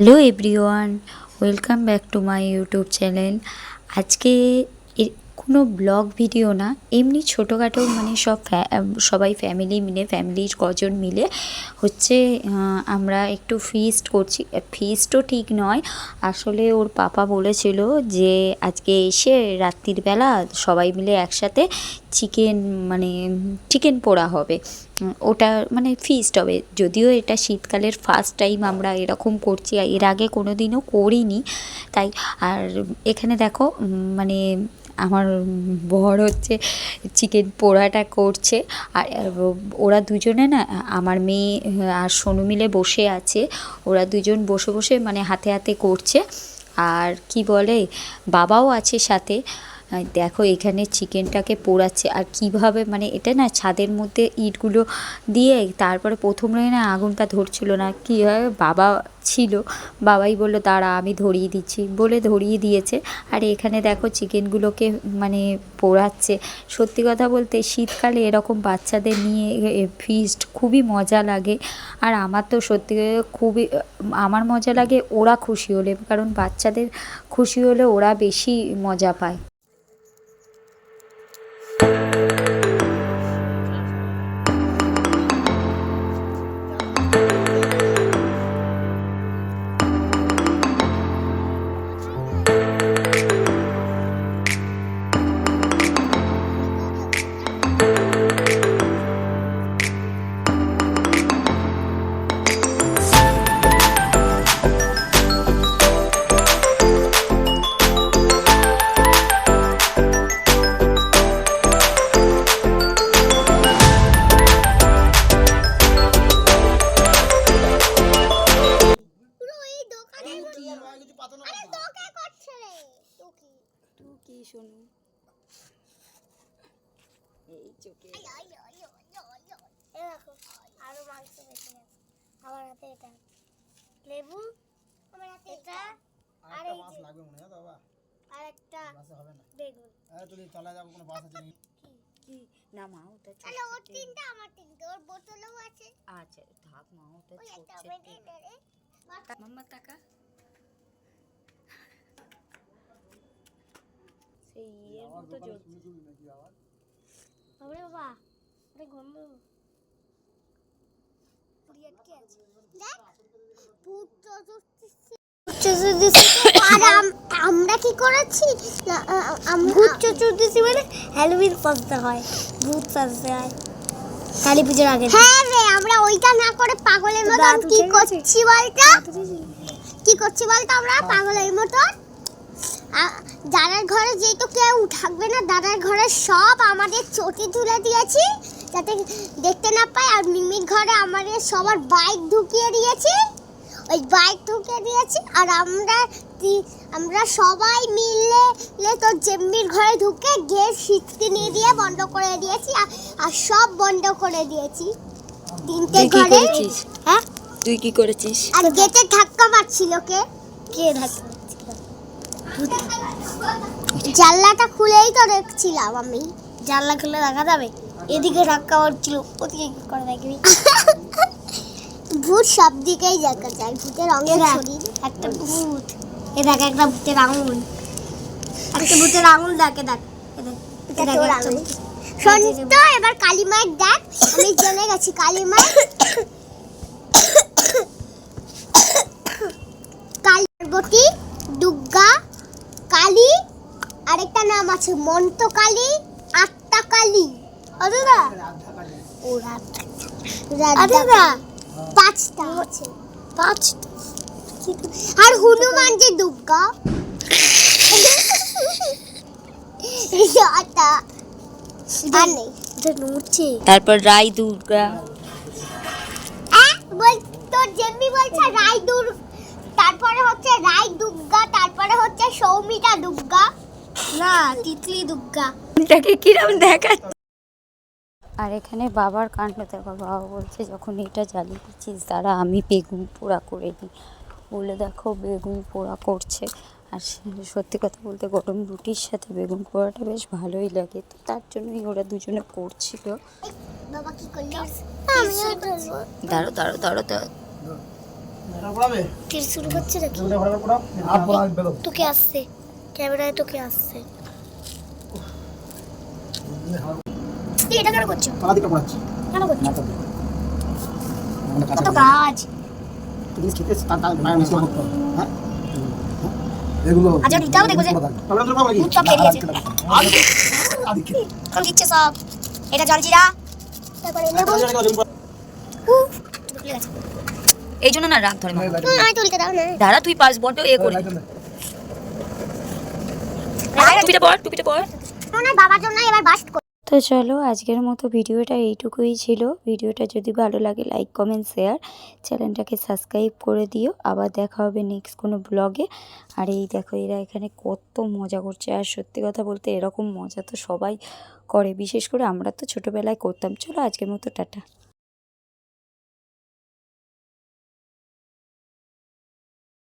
Hello everyone welcome back to my YouTube channel আজকে কোনো blog video না, এমনি ছোটোখাটো মানে সব সবাই ফ্যামিলি মিলে ফ্যামিলির কজন মিলে হচ্ছে আমরা একটু ফিস্ট করছি। ফিস্টও ঠিক নয়, আসলে ওর পাপা বলেছিল যে আজকে এসে রাত্রির বেলা সবাই মিলে একসাথে চিকেন মানে চিকেন পোড়া হবে। ওটা মানে ফিস্ট হবে। যদিও এটা শীতকালের ফার্স্ট টাইম আমরা এরকম করছি, এর আগে কোনো দিনও করিনি। তাই, আর এখানে দেখো মানে আমার বর হচ্ছে চিকেন পোড়াটা করছে আর ওরা দুজনে না, আমার মেয়ে আর সোনু মিলে বসে আছে, ওরা দুজন বসে বসে মানে হাতে হাতে করছে। আর কি বলে, বাবাও আছে সাথে দেখো এখানে চিকেনটাকে পোড়াচ্ছে। আর কীভাবে মানে এটা না ছাদের মধ্যে ইটগুলো দিয়ে তারপরে প্রথমে না আগুনটা ধরছিল না কীভাবে বাবা ছিল, বাবাই বলল, দাঁড়া, আমি ধরিয়ে দিচ্ছি। বলে ধরিয়ে দিয়েছে। আর এখানে দেখো চিকেনগুলোকে মানে পোড়াচ্ছে। সত্যি কথা বলতে শীতকালে এরকম বাচ্চাদের নিয়ে ফিস্ট খুবই মজা লাগে। আর আমার তো সত্যি খুবই, আমার মজা লাগে ওরা খুশি হলে। কারণ বাচ্চাদের খুশি হলে ওরা বেশি মজা পায়। কি শুনু? এই চোখে। আরও মাংস বেশি আমার হাতে এটা। লেবু আমার হাতে এটা। আর এই যে লাগবে মনে হয় বাবা আর একটা মাছে হবে না। বেগুন। আরে তুই তলায় যাব কোনো মাছ আছে নাকি? কি? না মা ওটা আরে ওর তিনটা আমার তিনটা ওর বোতলও আছে। আচ্ছা থাক মা ওটা ওই ছোট মাম্মা টাকা। মতো জ্বলছে। বাবা আরে গন্ধ। আমরা কি করেছি? ভূত চতুর্দশী মানে? হ্যালোউইন হয় ভূত হয়। কালী পুজোর আগে হ্যাঁ রে আমরা ওইটা না করে পাগলের মতন কি করছি বলতো? কি করছি বলতো আমরা? পাগলের মতন? দাদার ঘরে যেহেতু কেউ থাকবে না দাদার ঘরে সব আমাদের চটি তুলে দিয়েছি যাতে দেখতে না পায় আর মিমির ঘরে আমাদের সবার বাইক ঢুকিয়ে দিয়েছি। ওই বাইক ঢুকিয়ে দিয়েছি আর আমরা আমরা সবাই মিলে লে তোর জেম্মির ঘরে ঢুকে গেট সিটকে নিয়ে দিয়ে বন্ধ করে দিয়েছি আর- সব বন্ধ করে দিয়েছি। তিনটে ঘরে হ্যাঁ? তুই কি করেছিস? আর গেটে ধাক্কা মারছিল কে? কে থাকে জানলাটা খুলেই তো দেখছিলাম আমি। জানলা খুলে দেখা যাবে। এদিকে ধাক্কা মারছিল ওদিকে কি করে দেখবি? ভূত সব দিকেই দেখা যায় ভূতের অঙ্গের শরীর। একটা ভূত। এ দেখ একটা ভূতের আঙুল। একটা ভূতের আঙুল দেখে দেখ এটা। শোন তো এবার কালী মায়ের দেখ আমি জেনে গেছি কালী মায়ের কালী পার্বতী দুর্গা কালী আরেকটা নাম আছে মন্ত কালী আটটা কালী অদিদা ও পাঁচটা আছে। পাঁচ আর হনুমান যে দুর্গা। তারপর রাই দুর্গা। আহ, বল তোর জেম্মি বলছে রাই দুর তারপরে হচ্ছে রাই দুর্গা তারপরে হচ্ছে সৌমিতা দুর্গা। না তিতলি দুর্গা এটাকে কিরম দেখা আর এখানে বাবার কাণ্ড দেখো বাবা বলছে যখন এটা জ্বালিয়ে দিচ্ছিস তারা আমি বেগুন পোড়া করে দিই। বলে দেখো বেগুন পোড়া করছে। আর সত্যি কথা বলতে গরম রুটির সাথে বেগুন পোড়াটা বেশ ভালোই লাগে। তো তার জন্যই ওরা দুজনে করছিল। দাঁড়ো দাঁড়ো দাঁড়ো দাঁড়ো তোকে আসছে। ক্যামেরায় তোকে আসছে। এই, এটা কেন করছ? পালা দিকটা পড়াচ্ছি। কেন করছ? না তো আমাদের কাছে কত কাজ। তুমি খেতে তার তার মায়ের মিশন করতে হ্যাঁ? এগুলো আচ্ছা, দিতে হবে যে। আমরা তো পাবো কি? সব খেয়ে নিয়েছে। আদিকে আদিকে দিচ্ছে সব। এটা জলজিরা। তারপরে লেবু। উফ, এই জন্য না রাগ ধরে মা আমি তুলতে দাও না। দাঁড়া তুই এ করে টুপিটা পর টুপিটা পর। বাবার জন্য এবার বাস্ট তো চলো আজকের মতো ভিডিওটা এইটুকুই ছিল। ভিডিওটা যদি ভালো লাগে লাইক কমেন্ট শেয়ার চ্যানেলটাকে সাবস্ক্রাইব করে দিও। আবার দেখা হবে নেক্সট কোনো ব্লগে আর এই দেখো এরা এখানে কত মজা করছে। আর সত্যি কথা বলতে এরকম মজা তো সবাই করে। বিশেষ করে আমরা তো ছোটোবেলায় করতাম। চলো আজকের মতো টাটা।